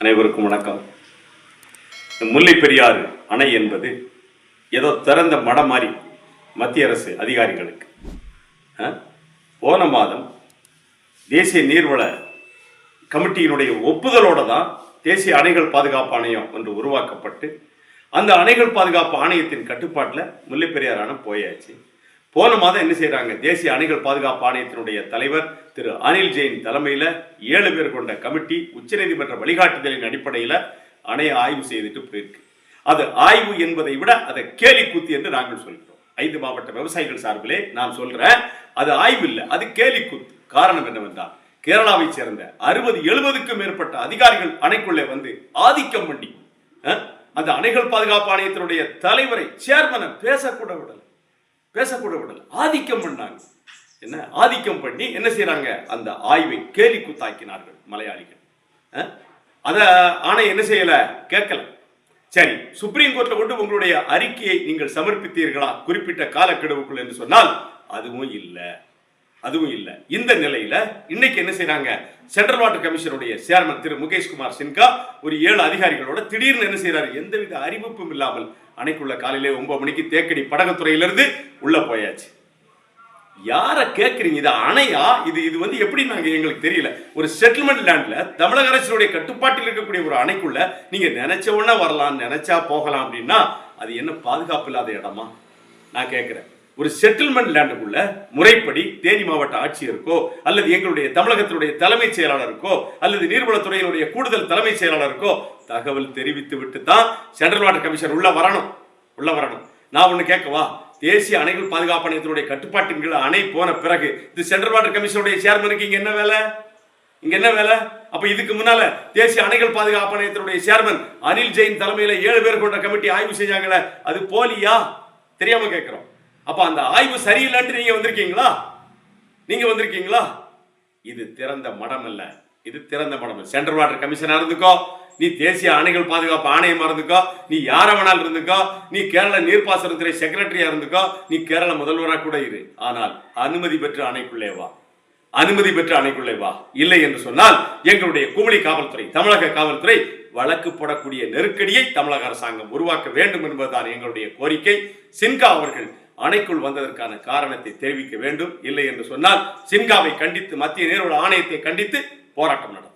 அனைவருக்கும் வணக்கம். முல்லை பெரியாறு அணை என்பது ஏதோ திறந்த மடம் மாதிரி மத்திய அரசு அதிகாரிகளுக்கு. போன மாதம் தேசிய நீர்வள கமிட்டியினுடைய ஒப்புதலோடு தான் தேசிய அணைகள் பாதுகாப்பு ஆணையம் ஒன்று உருவாக்கப்பட்டு அந்த அணைகள் பாதுகாப்பு ஆணையத்தின் கட்டுப்பாட்டில் முல்லை பெரியாறு அணை போயாச்சு. போன மாதம் என்ன செய்கிறாங்க தேசிய அணைகள் பாதுகாப்பு ஆணையத்தினுடைய தலைவர் திரு அனில் ஜெயின் தலைமையில் ஏழு பேர் கொண்ட கமிட்டி உச்சநீதிமன்ற வழிகாட்டுதலின் அடிப்படையில் அணையை ஆய்வு செய்துட்டு போயிருக்கு. அது ஆய்வு என்பதை விட அதை கேலி கூத்து என்று நாங்கள் சொல்கிறோம். ஐந்து மாவட்ட விவசாயிகள் சார்பிலே நான் சொல்றேன் அது ஆய்வு இல்லை அது கேலி கூத்து. காரணம் என்னவென்றால் கேரளாவை சேர்ந்த அறுபது எழுபதுக்கும் மேற்பட்ட அதிகாரிகள் அணைக்குள்ளே வந்து ஆதிக்கம் பண்ணி அந்த அணைகள் பாதுகாப்பு ஆணையத்தினுடைய தலைவரை சேர்மனை பேசக்கூட விடலை. பேசக்கூட விடல ஆதிக்கம் பண்ணாங்க. என்ன? ஆதிக்கம் பண்ணி என்ன செய்கிறாங்க அந்த ஆய்வை கேலி குத்தாக்கினார்கள் மலையாளிகள். அஹ்? அத ஆணை என்ன செய்யல? கேட்கல. சரி சுப்ரீம் கோர்ட்ல கொண்டு உங்களுடைய அறிக்கையை நீங்கள் சமர்ப்பித்தீர்களா? குறிப்பிட்ட காலக்கெடுவுக்குள் என்று சொன்னால் அதுவும் இல்லை. அதுவும் இல்லை. இந்த நிலையில இன்னைக்கு என்ன செய்யறாங்க சென்ட்ரல் வாட்டர் கமிஷனுடைய சேர்மன் திரு. முகேஷ் குமார் சின்கா ஒரு ஏழு அதிகாரிகளோட திடீர்னு என்ன செய்யறாரு எந்தவித அறிவிப்பும் இல்லாமல் அன்னைக்குள்ள காலையிலே ஒன்பது மணிக்கு தேக்கடி படகுத்துறையிலிருந்து உள்ள போயாச்சு. யாரை கேட்குறீங்க இது அணையா? இது இது வந்து எப்படி நாங்கள் எங்களுக்கு தெரியல. ஒரு செட்டில்மெண்ட் லேண்டில் தமிழக அரசினுடைய கட்டுப்பாட்டில் இருக்கக்கூடிய ஒரு அணைக்குள்ள நீங்கள் நினைச்ச உடனே வரலாம் நினைச்சா போகலாம் அப்படின்னா அது என்ன பாதுகாப்பு இல்லாத இடமா? நான் கேட்குறேன் ஒரு செட்டில்மெண்ட் லேண்டுக்குள்ள முறைப்படி தேனி மாவட்ட ஆட்சியருக்கோ அல்லது எங்களுடைய தமிழகத்தினுடைய தலைமைச் செயலாளருக்கோ அல்லது நீர்வளத்துறையினுடைய கூடுதல் தலைமைச் செயலாளருக்கோ தகவல் தெரிவித்து விட்டு தான் சென்ட்ரல் வாட்டர் கமிஷன் உள்ள வரணும். உள்ள வரணும். நான் ஒண்ணு கேட்கவா? தேசிய அணைகள் பாதுகாப்பு ஆணையத்தினுடைய கட்டுப்பாட்டின் கீழ் அணை போன பிறகு இது சென்ட்ரல் வாட்டர் கமிஷனுடைய சேர்மனுக்கு இங்க என்ன வேலை? இங்க என்ன வேலை? அப்ப இதுக்கு முன்னால தேசிய அணைகள் பாதுகாப்பு ஆணையத்தினுடைய சேர்மன் அனில் ஜெயின் தலைமையில ஏழு பேர் கொண்ட கமிட்டி ஆய்வு செஞ்சாங்களே அது போலியா? தெரியாம கேட்கிறோம். அப்ப அந்த ஆய்வு சரியில்லைன்ட்டு நீங்க வந்திருக்கீங்களா? நீங்க வந்திருக்கீங்களா? இது திறந்த மடம் அல்ல. இது திறந்த மடம். சென்ட்ரல் வாட்டர் கமிஷனா இருந்துக்கோ நீ தேசிய அணைகள் பாதுகாப்பு ஆணையமா இருந்துக்கோ நீ யார வேணாலும் இருந்துக்கோ நீ கேரள நீர்ப்பாசனத்துறை செக்ரட்டரியா இருந்துக்கோ நீ கேரள முதல்வராக கூட இரு. ஆனால் அனுமதி பெற்று அணைக்குள்ளே வா. அனுமதி பெற்று அணைக்குள்ளே வா. இல்லை என்று சொன்னால் எங்களுடைய குமளி காவல்துறை தமிழக காவல்துறை வழக்கு போடக்கூடிய நெருக்கடியை தமிழக அரசாங்கம் உருவாக்க வேண்டும் என்பதுதான் எங்களுடைய கோரிக்கை. சின்கா அவர்கள் அணைக்குள் வந்ததற்கான காரணத்தை தெரிவிக்க வேண்டும். இல்லை என்று சொன்னால் சின்காவை கண்டித்து மத்திய நீர்வள ஆணையத்தை கண்டித்து போராட்டம் நடத்தும்.